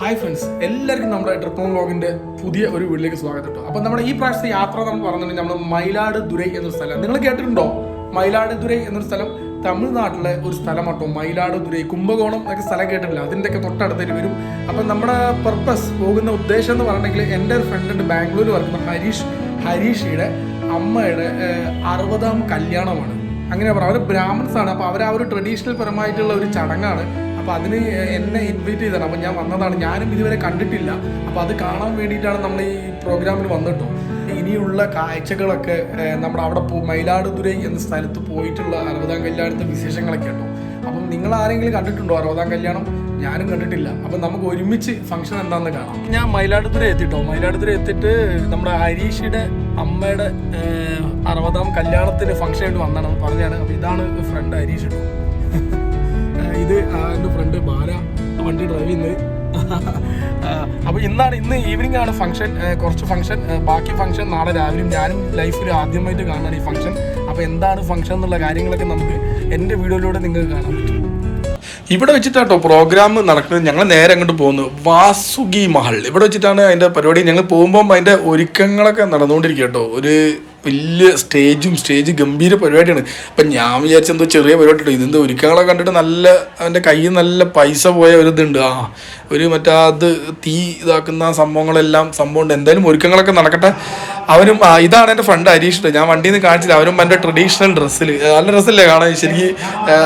Hi friends എല്ലാവർക്കും നമ്മുടെ trip വ്ലോഗിന്റെ പുതിയ ഒരു വീട്ടിലേക്ക് സ്വാഗതം കേട്ടോ. അപ്പോൾ നമ്മുടെ ഈ പ്രാവശ്യത്തെ യാത്ര നമ്മൾ പറഞ്ഞിട്ടുണ്ടെങ്കിൽ നമ്മൾ മയിലാടുതുറൈ എന്നൊരു സ്ഥലം. നിങ്ങൾ കേട്ടിട്ടുണ്ടോ? മയിലാടുതുറൈ എന്നൊരു സ്ഥലം തമിഴ്നാട്ടിലെ ഒരു സ്ഥലം കേട്ടോ. മയിലാടുതുറൈ കുംഭകോണം എന്നൊക്കെ സ്ഥലം കേട്ടിട്ടില്ല. അതിന്റെയൊക്കെ തൊട്ടടുത്തേക്ക് വരും. അപ്പം നമ്മുടെ പർപ്പസ് പോകുന്ന ഉദ്ദേശം എന്ന് പറഞ്ഞിട്ടുണ്ടെങ്കിൽ എന്റെ ഒരു ഫ്രണ്ടുണ്ട് ബാംഗ്ലൂർ വർക്കുന്ന ഹരീഷ്. ഹരീഷിയുടെ അമ്മയുടെ അറുപതാം കല്യാണമാണ്. അങ്ങനെ പറയാം. അവർ ബ്രാഹ്മിൻസ് ആണ് അപ്പോൾ അവർ ആ ഒരു ട്രഡീഷണൽ പരമായിട്ടുള്ള ഒരു ചടങ്ങാണ്. അപ്പോൾ അതിന് എന്നെ ഇൻവൈറ്റ് ചെയ്തതാണ്. അപ്പോൾ ഞാൻ വന്നതാണ്. ഞാനും ഇതുവരെ കണ്ടിട്ടില്ല. അപ്പോൾ അത് കാണാൻ വേണ്ടിയിട്ടാണ് നമ്മൾ ഈ പ്രോഗ്രാമിൽ വന്നിട്ടോ. ഇനിയുള്ള കാഴ്ചകളൊക്കെ നമ്മുടെ അവിടെ പോ മയിലാടുതുരൈ എന്ന സ്ഥലത്ത് പോയിട്ടുള്ള അറുപതാം കല്യാണത്തെ വിശേഷങ്ങളൊക്കെ കേട്ടോ. അപ്പം നിങ്ങൾ ആരെങ്കിലും കണ്ടിട്ടുണ്ടോ അറുപതാം കല്യാണം? ഞാനും കണ്ടിട്ടില്ല. അപ്പം നമുക്ക് ഒരുമിച്ച് ഫംഗ്ഷൻ എന്താണെന്ന് കാണാം. ഞാൻ മയിലാടുതുറ എത്തിട്ടോ. മയിലാടുതുറ എത്തിയിട്ട് നമ്മുടെ ഹരീഷിയുടെ അമ്മയുടെ അറുപതാം കല്യാണത്തിന് ഫംഗ്ഷൻ ആയിട്ട് വന്നതാണ്. പറഞ്ഞാണ് അപ്പം ഇതാണ് ഫ്രണ്ട് ഹരീഷ് കേട്ടോ ഇത് എന്റെ എന്റെ ഫ്രണ്ട് ബാല വണ്ടി ഡ്രൈവ് ചെയ്യുന്നത്. അപ്പോൾ ഇന്നാണ് ഇന്ന് ഈവനിങ് ആണ് ഫംഗ്ഷൻ കുറച്ച് ഫംഗ്ഷൻ ബാക്കി ഫംഗ്ഷൻ നാളെ രാവിലെയും ഞാനും ലൈഫിൽ ആദ്യമായിട്ട് കാണാണ് ഈ ഫംഗ്ഷൻ അപ്പോൾ എന്താണ് ഫംഗ്ഷൻ എന്നുള്ള കാര്യങ്ങളൊക്കെ നമുക്ക് എന്റെ വീഡിയോയിലൂടെ നിങ്ങൾക്ക് കാണാൻ പറ്റും. ഇവിടെ വെച്ചിട്ടാട്ടോ പ്രോഗ്രാം നടക്കുന്നത്. ഞങ്ങൾ നേരെ അങ്ങോട്ട് പോകുന്നു. വാസുകി മഹൽ. ഇവിടെ വെച്ചിട്ടാണ് അതിന്റെ പരിപാടി. ഞങ്ങൾ പോകുമ്പോൾ അതിന്റെ ഒരുക്കങ്ങളൊക്കെ നടന്നുകൊണ്ടിരിക്കുക കേട്ടോ ഒരു വലിയ സ്റ്റേജും സ്റ്റേജ് ഗംഭീര പരിപാടിയാണ്. അപ്പം ഞാൻ വിചാരിച്ച എന്തോ ചെറിയ പരിപാടി കേട്ടോ ഇതെന്തോ ഒരുക്കങ്ങളെ കണ്ടിട്ട് നല്ല അവന്റെ കയ്യിൽ നല്ല പൈസ പോയ ഒരു ഇതുണ്ട്. ആ ഒരു മറ്റേ അത് തീ ഇതാക്കുന്ന സംഭവങ്ങളെല്ലാം സംഭവം ഉണ്ട്. എന്തായാലും ഒരുക്കങ്ങളൊക്കെ നടക്കട്ടെ. അവനും ഇതാണ് എന്റെ ഫ്രണ്ട് അരീഷ് ഞാൻ വണ്ടിയിൽ നിന്ന് കാണിച്ചില്ല അവരും എന്റെ ട്രഡീഷണൽ ഡ്രസ്സിൽ നല്ല ഡ്രസ്സല്ലേ കാണാൻ? ശരിക്കും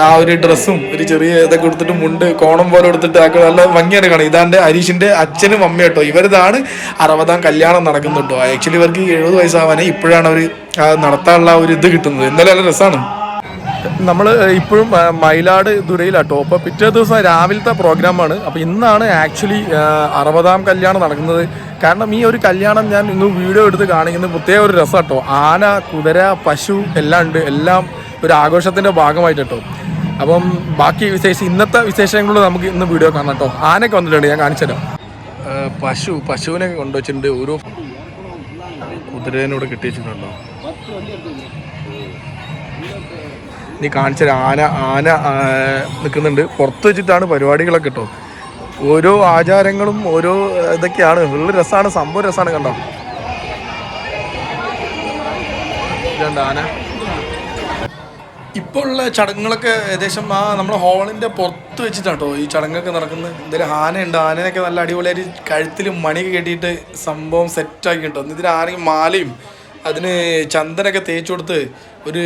ആ ഒരു ഡ്രസ്സും ഒരു ചെറിയ ഇതൊക്കെ കൊടുത്തിട്ട് മുണ്ട് കോണം പോലെ എടുത്തിട്ട് ആക്കി നല്ല ഭംഗിയാണ് കാണാം ഇതാണ്ട് അരീഷിന്റെ അച്ഛനും അമ്മയും കേട്ടോ. ഇവരിതാണ് അറുപതാം കല്യാണം നടക്കുന്നുണ്ടോ? ആക്ച്വലി ഇവർക്ക് എഴുപത് വയസ്സാവാനേ ഇപ്പോഴാണ് അവർ നടത്താനുള്ള ഒരു ഇത് കിട്ടുന്നത്. എന്തായാലും നല്ല രസമാണ് നമ്മൾ ഇപ്പോഴും മയിലാട് ദുരയിലാട്ടോ അപ്പോൾ പിറ്റേ ദിവസം രാവിലത്തെ പ്രോഗ്രാമാണ് അപ്പോൾ ഇന്നാണ് ആക്ച്വലി അറുപതാം കല്യാണം നടക്കുന്നത്. കാരണം ഈ ഒരു കല്യാണം ഞാൻ ഇന്ന് വീഡിയോ എടുത്ത് കാണിക്കുന്നത് പ്രത്യേക ഒരു രസമാട്ടോ ആന കുതിര പശു എല്ലാം ഉണ്ട്. എല്ലാം ഒരു ആഘോഷത്തിന്റെ ഭാഗമായിട്ട് കേട്ടോ അപ്പം ബാക്കി വിശേഷം ഇന്നത്തെ വിശേഷങ്ങൾ നമുക്ക് ഇന്ന് വീഡിയോ കാണാം കേട്ടോ ആനയൊക്കെ വന്നിട്ടുണ്ട് ഞാൻ കാണിച്ചല്ലോ പശു പശുവിനൊക്കെ കൊണ്ടുവച്ചിട്ടുണ്ട്. ഓരോ കുതിരേനോട് കിട്ടിയിട്ടുണ്ടോ നീ കാണിച്ച ആന ആന നിൽക്കുന്നുണ്ട്. പുറത്ത് വെച്ചിട്ടാണ് പരിപാടികളൊക്കെ കേട്ടോ. ഓരോ ആചാരങ്ങളും ഓരോ ഇതൊക്കെയാണ്. ഉള്ള രസമാണ്. സംഭവം രസമാണ് കണ്ടോ? ആന? ഇപ്പോൾ ഉള്ള ചടങ്ങുകളൊക്കെ ഏകദേശം ആ നമ്മുടെ ഹോളിന്റെ പുറത്ത് വെച്ചിട്ടാണ് കേട്ടോ ഈ ചടങ്ങൊക്കെ നടക്കുന്നത്. എന്തായാലും ആനയുണ്ട്. ആനയൊക്കെ നല്ല അടിപൊളിയായിട്ട് കഴുത്തിൽ മണിയൊക്കെ കെട്ടിയിട്ട് സംഭവം സെറ്റാക്കി കേട്ടോ ഇതിന് ആനയും മാലയും അതിന് ചന്ദനൊക്കെ തേച്ച് കൊടുത്ത് ഒരു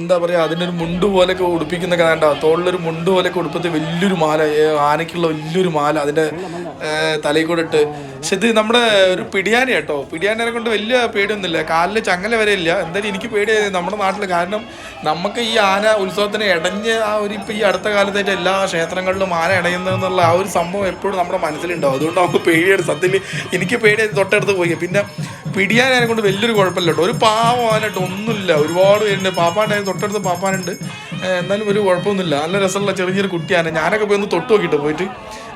എന്താ പറയുക അതിനൊരു മുണ്ട് പോലെയൊക്കെ ഉടുപ്പിക്കുന്നൊക്കെ വേണ്ട തോളിലൊരു മുണ്ട് പോലെയൊക്കെ ഉടുപ്പത്ത് വലിയൊരു മാല ആനയ്ക്കുള്ള വലിയൊരു മാല അതിന്റെ തലയിൽ കൂടെ ഇട്ട്. പക്ഷെ ഇത് നമ്മുടെ ഒരു പിടിയാന കേട്ടോ. പിടിയാനെ കൊണ്ട് വലിയ പേടിയൊന്നുമില്ല. കാലിൽ ചങ്ങല വരെ ഇല്ല. എന്തായാലും എനിക്ക് പേടിയായി നമ്മുടെ നാട്ടിൽ കാരണം നമുക്ക് ഈ ആന ഉത്സവത്തിന് ഇടഞ്ഞ് ആ ഒരു ഇപ്പം ഈ അടുത്ത കാലത്തായിട്ട് എല്ലാ ക്ഷേത്രങ്ങളിലും ആന ഇടയുന്നതെന്നുള്ള ആ ഒരു സംഭവം എപ്പോഴും നമ്മുടെ മനസ്സിലുണ്ടാവും. അതുകൊണ്ട് നമുക്ക് പേടിയാണ്. സത്യം എനിക്ക് പേടിയായി തൊട്ടടുത്ത് പോയി. പിന്നെ പിടിയാനെ കൊണ്ട് വലിയൊരു കുഴപ്പമില്ല കേട്ടോ. ഒരു പാവം ആനായിട്ട് ഒന്നുമില്ല. ഒരുപാട് പേരുണ്ട്. പാപ്പാന്റെ തൊട്ടടുത്ത് പാപ്പാനുണ്ട്. എന്നാലും ഒരു കുഴപ്പമൊന്നുമില്ല. നല്ല രസമുള്ള ചെറിയൊരു കുട്ടിയാണ്. ഞാനൊക്കെ പോയി ഒന്ന് തൊട്ട് നോക്കിയിട്ട് പോയിട്ട്.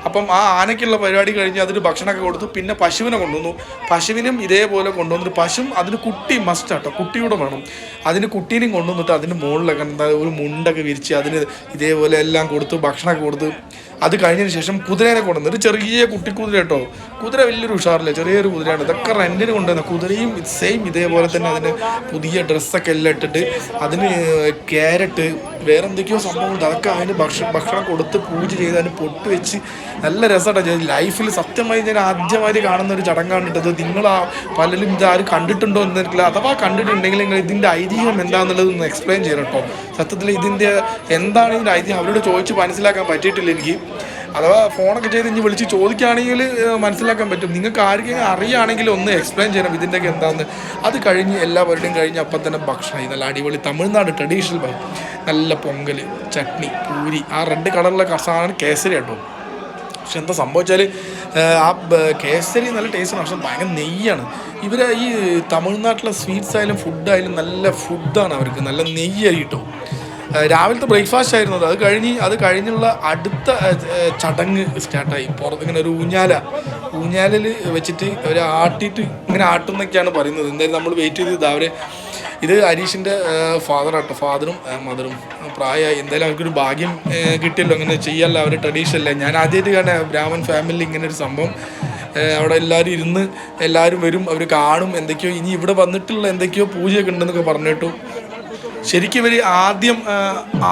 അപ്പം ആ ആനയ്ക്കുള്ള പരിപാടി കഴിഞ്ഞ് അതിന് ഭക്ഷണമൊക്കെ കൊടുത്തു. പിന്നെ പശുവിനെ കൊണ്ടുവന്നു. പശുവിനും ഇതേപോലെ കൊണ്ടുവന്നിട്ട് പശുവും അതിന് കുട്ടി മസ്റ്റ് ആട്ടോ. കുട്ടിയൂടെ വേണം. അതിന് കുട്ടീനെയും കൊണ്ടുവന്നിട്ട് അതിന് മുകളിലൊക്കെ എന്താ ഒരു മുണ്ടൊക്കെ വിരിച്ച് അതിന് ഇതേപോലെ എല്ലാം കൊടുത്തു ഭക്ഷണമൊക്കെ കൊടുത്ത്. അത് കഴിഞ്ഞതിന് ശേഷം കുതിരേനെ ഒരു ചെറിയ കുട്ടിക്കുതിര കേട്ടോ. കുതിര വലിയൊരു ഉഷാറില്ല? ചെറിയൊരു കുതിരയാണ്. ഇതൊക്കെ റെന്റിന് കൊണ്ടുവന്ന കുതിരയും സെയിം ഇതേപോലെ തന്നെ അതിന് പുതിയ ഡ്രസ്സൊക്കെ എല്ലാം ഇട്ടിട്ട് അതിന് ക്യാരറ്റ് വേറെ എന്തൊക്കെയോ സംഭവമുണ്ട് അതൊക്കെ അതിന് ഭക്ഷണം ഭക്ഷണം കൊടുത്ത് പൂജ ചെയ്ത് അതിന് പൊട്ട് വെച്ച് നല്ല രസമാണ് ലൈഫിൽ സത്യമായി ഞാൻ ആദ്യമായി കാണുന്ന ഒരു ചടങ്ങാണ് ഇട്ടത് നിങ്ങൾ ആ പലരും ഇത് ആരും കണ്ടിട്ടുണ്ടോ എന്ന് അഥവാ കണ്ടിട്ടുണ്ടെങ്കിൽ നിങ്ങൾ ഇതിന്റെ ഐതിഹ്യം എന്താണെന്നുള്ളത് ഒന്ന് എക്സ്പ്ലെയിൻ ചെയ്യണം കേട്ടോ. സത്യത്തിൽ ഇതിന്റെ എന്താണ് ഇതിന്റെ ഐതിഹ്യം? അവരോട് ചോദിച്ച് മനസ്സിലാക്കാൻ പറ്റിയിട്ടില്ല എനിക്ക്. അഥവാ ഫോണൊക്കെ ചെയ്ത് ഇനി വിളിച്ച് ചോദിക്കുകയാണെങ്കിൽ മനസ്സിലാക്കാൻ പറ്റും. നിങ്ങൾക്ക് ആർക്കെങ്കിലും അറിയുകയാണെങ്കിൽ ഒന്ന് എക്സ്പ്ലെയിൻ ചെയ്യണം ഇതിന്റെയൊക്കെ എന്താണെന്ന് അത് കഴിഞ്ഞ് എല്ലാ പരിപാടിയും കഴിഞ്ഞ് അപ്പം തന്നെ ഭക്ഷണം. നല്ല അടിപൊളി തമിഴ്നാട് ട്രഡീഷണൽ ഭക്ഷണം നല്ല പൊങ്കൽ ചട്നി പൂരി. ആ റെഡ് കളറിലെ സാധനം കേസരി കേട്ടോ. പക്ഷെ എന്താ സംഭവിച്ചാൽ ആ കേസരി നല്ല ടേസ്റ്റാണ് പക്ഷെ ഭയങ്കര നെയ്യാണ്. ഇവർ ഈ തമിഴ്നാട്ടിലെ സ്വീറ്റ്സ് ആയാലും ഫുഡായാലും നല്ല ഫുഡാണ് അവർക്ക്. നല്ല നെയ്യായി കിട്ടും. രാവിലത്തെ ബ്രേക്ക്ഫാസ്റ്റ് ആയിരുന്നു അത്. കഴിഞ്ഞ് അത് കഴിഞ്ഞുള്ള അടുത്ത ചടങ്ങ് സ്റ്റാർട്ടായി. പുറത്ത് ഇങ്ങനെ ഒരു ഊഞ്ഞാല. ഊഞ്ഞാലിൽ വെച്ചിട്ട് അവർ ആട്ടിയിട്ട് ഇങ്ങനെ ആട്ടുന്നൊക്കെയാണ് പറയുന്നത്. എന്തായാലും നമ്മൾ വെയിറ്റ് ചെയ്ത് അവരെ ഇത് ഫാദർ ആട്ടോ. ഫാദറും മദറും പ്രായമായി. എന്തായാലും അവർക്കൊരു ഭാഗ്യം കിട്ടിയല്ലോ. അങ്ങനെ ചെയ്യല്ല അവർ ട്രഡീഷൻ അല്ലേ? ഞാൻ ആദ്യമായിട്ട് കാണാൻ ബ്രാഹ്മൺ ഫാമിലി ഇങ്ങനെ ഒരു സംഭവം. അവിടെ എല്ലാവരും ഇരുന്ന് എല്ലാവരും വരും അവർ കാണും. എന്തൊക്കെയോ ഇനി ഇവിടെ വന്നിട്ടുള്ള എന്തൊക്കെയോ പൂജയൊക്കെ ഉണ്ടെന്നൊക്കെ പറഞ്ഞിട്ടു ശരിക്കും ഇവർ ആദ്യം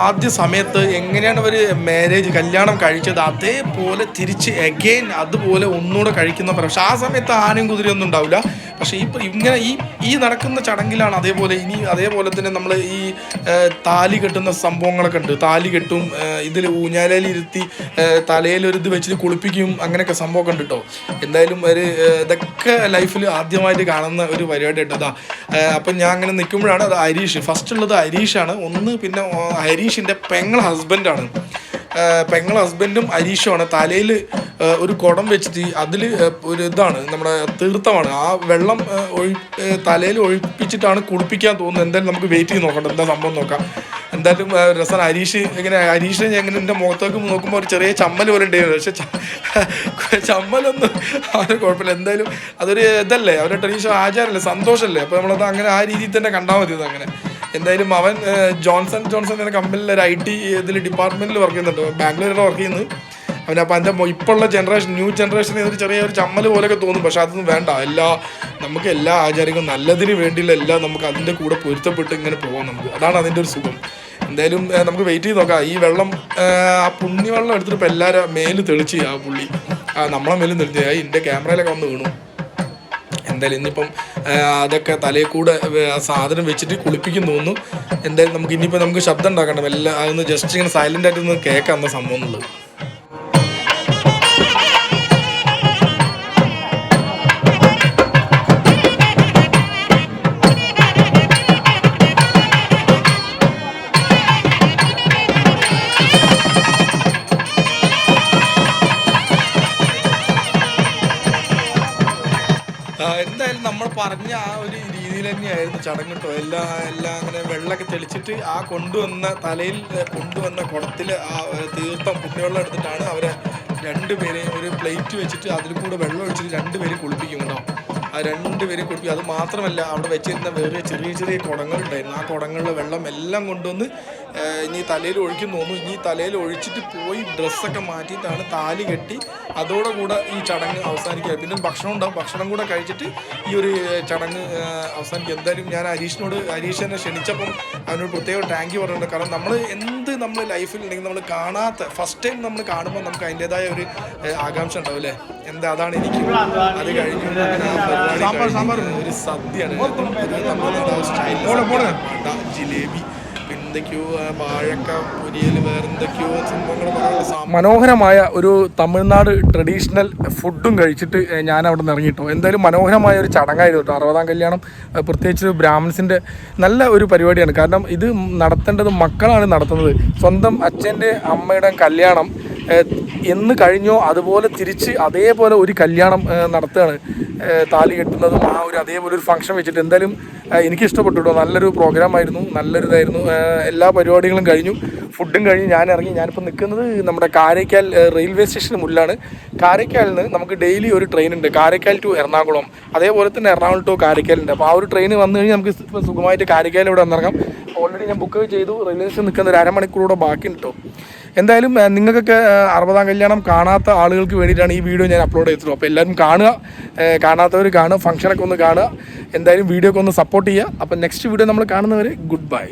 ആദ്യ സമയത്ത് എങ്ങനെയാണ് ഇവർ മാരേജ് കല്യാണം കഴിച്ചത് അതേപോലെ തിരിച്ച് എഗെയിൻ അതുപോലെ ഒന്നുകൂടെ കഴിക്കുന്ന പക്ഷേ ആ സമയത്ത് ആനയും കുതിരയൊന്നും ഉണ്ടാവില്ല. പക്ഷേ ഈ ഇങ്ങനെ ഈ ഈ നടക്കുന്ന ചടങ്ങിലാണ് അതേപോലെ ഇനി അതേപോലെ തന്നെ നമ്മൾ ഈ താലി കെട്ടുന്ന സംഭവങ്ങളൊക്കെ ഉണ്ട്. താലി കെട്ടും ഇതിൽ തലയിൽ ഒരു ഇത് വെച്ചിട്ട് കുളിപ്പിക്കും അങ്ങനെയൊക്കെ സംഭവമൊക്കെ ഉണ്ട് കേട്ടോ എന്തായാലും ഒരു ഇതൊക്കെ ലൈഫിൽ ആദ്യമായിട്ട് കാണുന്ന ഒരു പരിപാടി കേട്ടോ അപ്പം ഞാൻ അങ്ങനെ നിൽക്കുമ്പോഴാണ് അത് ഹരീഷ്. ഫസ്റ്റ് ഉള്ളത് ഹരീഷാണ്. ഒന്ന് പിന്നെ ഹരീഷിന്റെ പെങ്ങൾ ഹസ്ബൻഡാണ് പെങ്ങൾ ഹസ്ബൻഡും അരീഷുമാണ്. തലയിൽ ഒരു കുടം വെച്ചിട്ട് അതിൽ ഒരു ഇതാണ് നമ്മുടെ തീർത്ഥമാണ്. ആ വെള്ളം ഒഴി തലയിൽ ഒഴിപ്പിച്ചിട്ടാണ് കുളിപ്പിക്കാൻ തോന്നുന്നത്. എന്തായാലും നമുക്ക് വെയിറ്റ് ചെയ്ത് നോക്കണ്ട. എന്താ സംഭവം നോക്കാം. എന്തായാലും രസം ഹരീഷ് ഇങ്ങനെ ഹരീഷ് എങ്ങനെ എന്റെ മുഖത്തേക്ക് നോക്കുമ്പോൾ ഒരു ചെറിയ ചമ്മൽ പോലെ ഉണ്ടായിരുന്നു. പക്ഷെ ചമ്മലൊന്നും അവന് കുഴപ്പമില്ല. എന്തായാലും അതൊരു ഇതല്ലേ? അവരുടെ ട്രഡീഷൻ ആചാരമല്ലേ? സന്തോഷമല്ലേ? അപ്പോൾ നമ്മളത് അങ്ങനെ ആ രീതിയിൽ തന്നെ കണ്ടാൽ മതി അങ്ങനെ. എന്തായാലും അവൻ ജോൺസൺ ജോൺസൺ എന്ന കമ്പനിയിൽ ഒരു ഐ ടി ഇതിൽ ഡിപ്പാർട്ട്മെന്റിൽ വർക്ക് ചെയ്യുന്നുണ്ട്. ബാംഗ്ലൂരിൽ വർക്ക് ചെയ്യുന്നത്. അവൻ അപ്പോൾ എന്റെ ഇപ്പോഴുള്ള ജനറേഷൻ ന്യൂ ജനറേഷൻ ഒരു ചെറിയ ഒരു ചമ്മൽ പോലെയൊക്കെ തോന്നും. പക്ഷെ അതൊന്നും വേണ്ട. എല്ലാ നമുക്ക് എല്ലാ ആചാരങ്ങളും നല്ലതിന് വേണ്ടിയുള്ള എല്ലാം നമുക്ക് അതിന്റെ കൂടെ പൊരുത്തപ്പെട്ട് ഇങ്ങനെ പോകാം നമുക്ക്. അതാണ് അതിന്റെ ഒരു സുഖം. എന്തായാലും നമുക്ക് വെയിറ്റ് ചെയ്ത് നോക്കാം. ഈ വെള്ളം ആ പുണ്യവെള്ളം എടുത്തിട്ട് ഇപ്പോൾ എല്ലാവരും മേൽ തെളിച്ച് ആ പുള്ളി ആ നമ്മളെ മേലും തെളിച്ച് എന്റെ ക്യാമറയിലൊക്കെ വന്ന് വീണു. എന്തായാലും ഇന്നിപ്പം അതൊക്കെ തലയിൽ കൂടെ സാധനം വെച്ചിട്ട് കുളിപ്പിക്കും തോന്നുന്നു. എന്തായാലും നമുക്ക് ഇനിയിപ്പോൾ നമുക്ക് ശബ്ദം ഉണ്ടാക്കണം എല്ലാം അതൊന്ന് ജസ്റ്റ് ഇങ്ങനെ സൈലന്റ് ആയിട്ടൊന്ന് കേൾക്കാം എന്ന സംഭവം എന്നുള്ളത്. നമ്മൾ പറഞ്ഞ ആ ഒരു രീതിയിൽ തന്നെയായിരുന്നു ചടങ്ങ് കേട്ടോ. എല്ലാം എല്ലാം അങ്ങനെ വെള്ളമൊക്കെ തെളിച്ചിട്ട് ആ കൊണ്ടുവന്ന തലയിൽ കൊണ്ടുവന്ന കുടത്തിൽ ആ തീർത്ഥം പുണ്യവെള്ളം എടുത്തിട്ടാണ് അവരെ രണ്ടുപേരെയും ഒരു പ്ലേറ്റ് വെച്ചിട്ട് അതിൽ കൂടെ വെള്ളം ഒഴിച്ചിട്ട് രണ്ടുപേരും കുളിപ്പിക്കും കേട്ടോ. ആ രണ്ടുപേരും കുളിപ്പിക്കും. അത് മാത്രമല്ല അവിടെ വെച്ചിരുന്ന വേറെ ചെറിയ ചെറിയ കുടങ്ങളുണ്ടായിരുന്നു. ആ കുടങ്ങളിലെ വെള്ളം എല്ലാം കൊണ്ടുവന്ന് ഇനി തലയിൽ ഒഴിക്കുന്നു തോന്നുന്നു ഇനി തലയിൽ ഒഴിച്ചിട്ട് പോയി ഡ്രസ്സൊക്കെ മാറ്റിയിട്ടാണ് താലി കെട്ടി അതോടെ കൂടെ ഈ ചടങ്ങ് അവസാനിക്കുക. പിന്നെ ഭക്ഷണം ഉണ്ടാവും. ഭക്ഷണം കൂടെ കഴിച്ചിട്ട് ഈ ഒരു ചടങ്ങ് അവസാനിക്കും എന്തായാലും ഞാൻ ഹരീഷിനോട് ഹരീഷനെ ക്ഷണിച്ചപ്പം അവനോട് പ്രത്യേക താങ്ക് യു പറഞ്ഞിട്ടുണ്ട്. കാരണം നമ്മൾ എന്ത് നമ്മൾ ലൈഫിൽ ഉണ്ടെങ്കിൽ നമ്മൾ കാണാത്ത ഫസ്റ്റ് ടൈം നമ്മൾ കാണുമ്പോൾ നമുക്ക് അതിന്റെതായ ഒരു ആകാംക്ഷ ഉണ്ടാവും അല്ലേ? എന്താ അതാണ് എനിക്ക് അത് കഴിഞ്ഞു. സാമ്പാർ സാമ്പാർ. ഒരു സദ്യയാണ്. ജിലേബി. എന്തൊക്കെയോ വാഴക്ക പൊരിയൽ വേറെ എന്തൊക്കെയോ മനോഹരമായ ഒരു തമിഴ്നാട് ട്രഡീഷണൽ ഫുഡും കഴിച്ചിട്ട് ഞാൻ അവിടെ നിന്ന് ഇറങ്ങിട്ടോ. എന്തായാലും മനോഹരമായ ഒരു ചടങ്ങായിരുന്നു കേട്ടോ. അറുപതാം കല്യാണം പ്രത്യേകിച്ച് ബ്രാഹ്മിൻസിന്റെ നല്ല ഒരു പരിപാടിയാണ്. കാരണം ഇത് നടത്തേണ്ടത് മക്കളാണ് നടത്തുന്നത്. സ്വന്തം അച്ഛന്റെ അമ്മയുടെ കല്യാണം എന്ന് കഴിഞ്ഞോ അതുപോലെ തിരിച്ച് അതേപോലെ ഒരു കല്യാണം നടത്തുകയാണ് താലി കെട്ടുന്നതും ആ ഒരു അതേപോലെ ഒരു ഫംഗ്ഷൻ വെച്ചിട്ട് എന്തായാലും എനിക്ക് ഇഷ്ടപ്പെട്ടു നല്ലൊരു പ്രോഗ്രാമായിരുന്നു നല്ലൊരു ഇതായിരുന്നു. എല്ലാ പരിപാടികളും കഴിഞ്ഞു. ഫുഡും കഴിഞ്ഞ് ഞാൻ ഇറങ്ങി. ഞാനിപ്പോൾ നിൽക്കുന്നത് നമ്മുടെ കാരയ്ക്കാൽ റെയിൽവേ സ്റ്റേഷന് മുന്നിലാണ്. കാരയ്ക്കാലിൽ നിന്ന് നമുക്ക് ഡെയിലി ഒരു ട്രെയിൻ ഉണ്ട്. കാരയ്ക്കാൽ ടു എറണാകുളം. അതേപോലെ തന്നെ എറണാകുളം ടു കാരയ്ക്കാലുണ്ട് അപ്പോൾ ആ ഒരു ട്രെയിൻ വന്നു കഴിഞ്ഞാൽ നമുക്ക് സുഖമായിട്ട് കാരയ്ക്കാൽ ഇവിടെ വന്നിറങ്ങാം. ഓൾറെഡി ഞാൻ ബുക്ക് ചെയ്തു. റെയിൽവേ സ്റ്റേഷൻ നിൽക്കുന്ന ഒരു അരമണിക്കൂറോടെ ബാക്കി കേട്ടോ എന്തായാലും നിങ്ങൾക്കൊക്കെ അറുപതാം കല്യാണം കാണാത്ത ആളുകൾക്ക് വേണ്ടിയിട്ടാണ് ഈ വീഡിയോ ഞാൻ അപ്ലോഡ് ചെയ്തിട്ടുള്ളത് അപ്പോൾ എല്ലാവരും കാണുക കാണാത്തവർ കാണുക ഫംഗ്ഷനൊക്കെ ഒന്ന് കാണുക. എന്തായാലും വീഡിയോ ഒക്കെ ഒന്ന് സപ്പോർട്ട് ചെയ്യുക. അപ്പോൾ നെക്സ്റ്റ് വീഡിയോ നമ്മൾ കാണുന്നവർ ഗുഡ് ബൈ